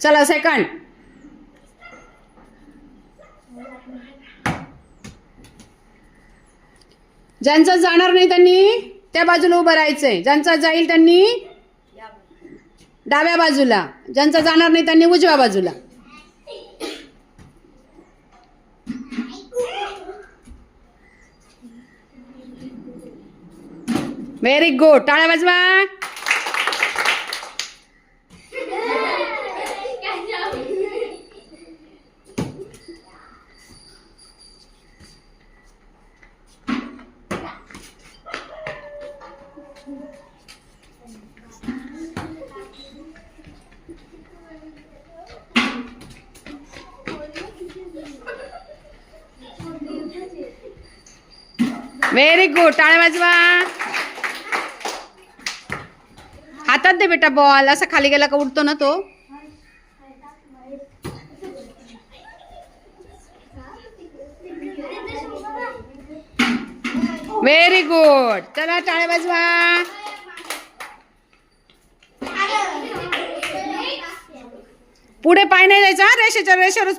चला सेकंड ज्यांचं जाणार नाही त्यांनी त्या बाजूला उभं राहायचंय. ज्यांचा जाईल त्यांनी डाव्या बाजूला. ज्यांचा जाणार नाही त्यांनी उजव्या बाजूला. व्हेरी गुड टाळ्या वाजवा. व्हेरी गुड टाळ्या वाजवा. हातात दे बेटा बॉल असा खाली गेला का उडतो ना तो. व्हेरी गुड चला टाळ्या वाजवा. पुढे पाय नाही जायचा रेषेच्या रेषेवरच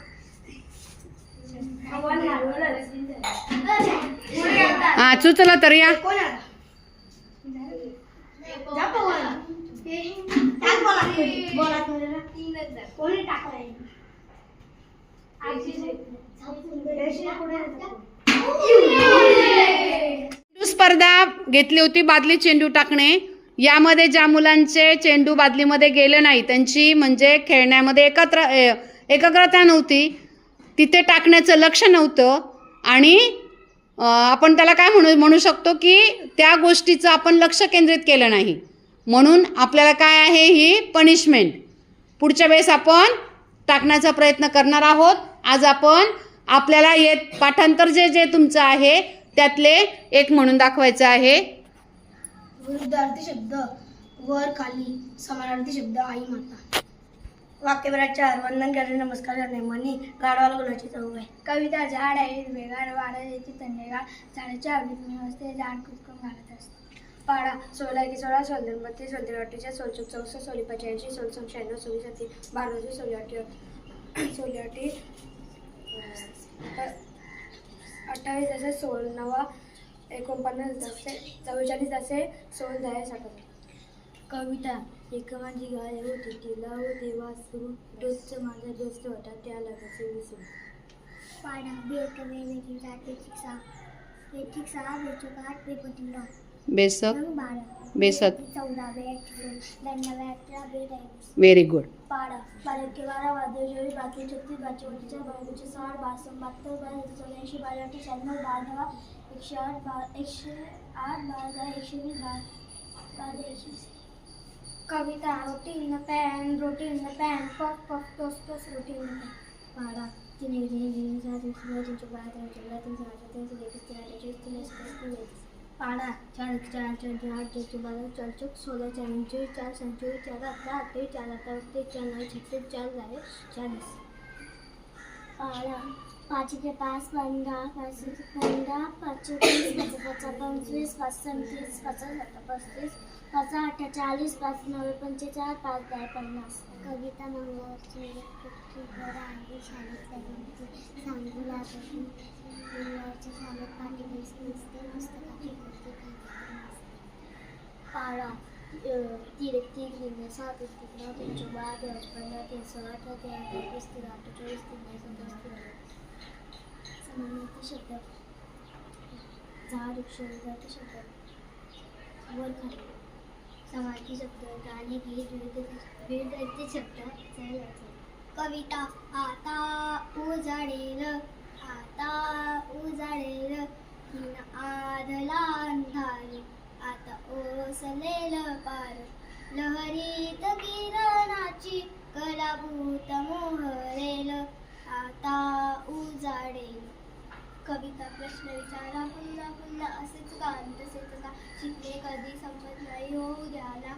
हा चुचला तर या. चेंडू स्पर्धा घेतली होती बादली चेंडू टाकणे. यामध्ये ज्या मुलांचे चेंडू बादलीमध्ये गेले नाही त्यांची म्हणजे खेळण्यामध्ये एकत्र ए, एकाग्रता नव्हती. तिथे टाकण्याचं लक्ष नव्हतं. आणि आपण त्याला काय म्हणू म्हणू शकतो की त्या गोष्टीचं आपण लक्ष केंद्रित केलं नाही. म्हणून आपल्याला काय आहे ही पनिशमेंट पुढच्या वेळेस आपण टाकण्याचा प्रयत्न करणार आहोत. आज आपण आपल्याला येत पाठांतर जे जे तुमचं आहे त्यातले एक म्हणून दाखवायचं आहे. विरुद्धार्थी शब्द वर खाली समानार्थी शब्द आई माता. वाक्यभराच्या वंदन करणे नमस्कार करणे मनी गाडवाला गुलाची चव आहे. कविता झाड आहे हिरवेगार वाढायची थंडेगार झाडाच्या आवडीत मी असते झाड कुचकून घालत असते. पाडा सोळा की सोळा सोलदन बत्तीस सोलदन अठ्ठेचाळीस सोळचूक चौसष्ट सोळी पंच्याऐंशी सोळसम शहाण्णव सोळी सती बाराशे सोळी अठ्ठी सोळी अठ्ठी अठ्ठावीस असे सोळ नवा एकोणपन्नास दसे चव्वेचाळीस असे सोळ दहा साठ कविता एक माझी गाय होती. तिला होते वासरू दोस्त माझा दोस्त होता त्याला कसे विसरू पाडा बेट वेगळी जाते शिक्षा बेठिक सहा बेचूक आठ बेपटिंगा बेसक नऊ बारा. बेसत चौदा बेट दंड बेटला बेट आहे. व्हेरी गुड पाडा बारा के बारा वादळ बाकी छत्तीस बाकी ओटीच्या बाराशे साठ बासष्ट बहात्तर बारा चौऱ्याऐंशी बारा अठ्ठे शहाण्णव दहा दहा एकशे आठ बा एकशे आठ बारा दहा एकशे वीस बारा बारा एकशे कविता roti in the pan roti in the pan puff puff toss toss roti in the pan पाडा तीन एक तीन तीन चार तीन सोळा तीनशे बारा तीनशे बारा तीनशे अठरा तीनशे एकवीस तीन अठ्ठेचाळीस तीन एकसष्ट तीन पाडा चार चार चार आठ चारशे बारा चार चौक सोळा चार चार संचवीस चार अठरा अठ्ठावीस चार अठरा बत्तीस चार नऊ छत्तीस चार झाले चाळीस पाडा पाच के पाच पंधरा पाच पंधरा पाच पचास पाच पंचवीस पाच सत्तीस पाच सत्तर पस्तीस पाच आठ चाळीस पाच नऊ पंचेचाळीस पाच दहा पन्नास. कविता मंगळवारची आहे शाळेत सांगू लागत मंगळवारच्या शाळेत पाठी नसते पुस्तकाची गर्दी पाळा तीन एक तीन तीन सात एक तीन नऊ तीनशे बारा तेराशे पंधरा तीनशे अठरा तेरा एकवीस तीन अठ्ठेचाळीस तीन एकोणतीस समानार्थी शब्द झाड वृक्ष शब्द वर खाली समार्थी शब्द गाणे गीत विविध विविध शब्द कविता आता उजाडेल आता उजाडेल आदला आधला अंधार आता ओसलेल पार लहरीत किरणाची कलाभूत मोहरेल आता उजाडेल. कविता प्रश्न विचारा पुन्हा पुन्हा असेच गान तसेच का? शिकणे कधी संपत नाही होऊ द्याला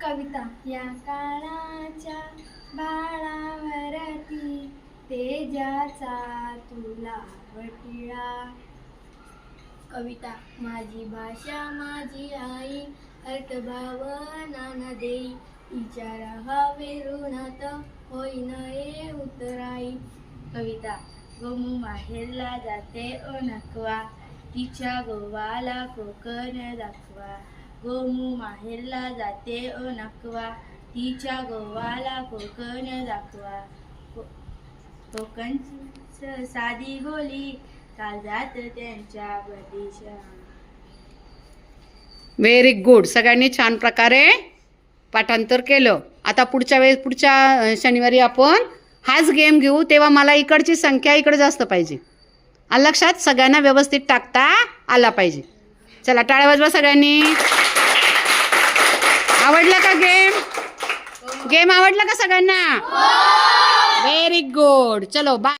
कविता. या काळाच्या बाळावरती तेजाचा तुला वटिळा. कविता. माझी भाषा माझी आई अर्थभाव नाना देई. विचारा हवे ऋणात होईन ये उतराई. कविता. गोमू माहेरला जाते ओ नकवा तिच्या गोवाला कोकण दाखवा गोमू माहेरला जाते ओ नकवा तिच्या गोवाला कोकण दाखवा को- कोकणची साधी बोली काळजात त्यांच्या बदीशा व्हेरी गुड सगळ्यांनी छान प्रकारे पाठांतर केलं. आता पुढच्या वेळेस पुढच्या शनिवारी आपण हाच गेम घेऊ तेव्हा मला इकडची संख्या इकडे जास्त पाहिजे. लक्षात सगळ्यांना व्यवस्थित टाकता आला पाहिजे. चला टाळ्या वाजवा सगळ्यांनी. आवडला का गेम? गेम आवडला का सगळ्यांना? व्हेरी गुड चलो बाय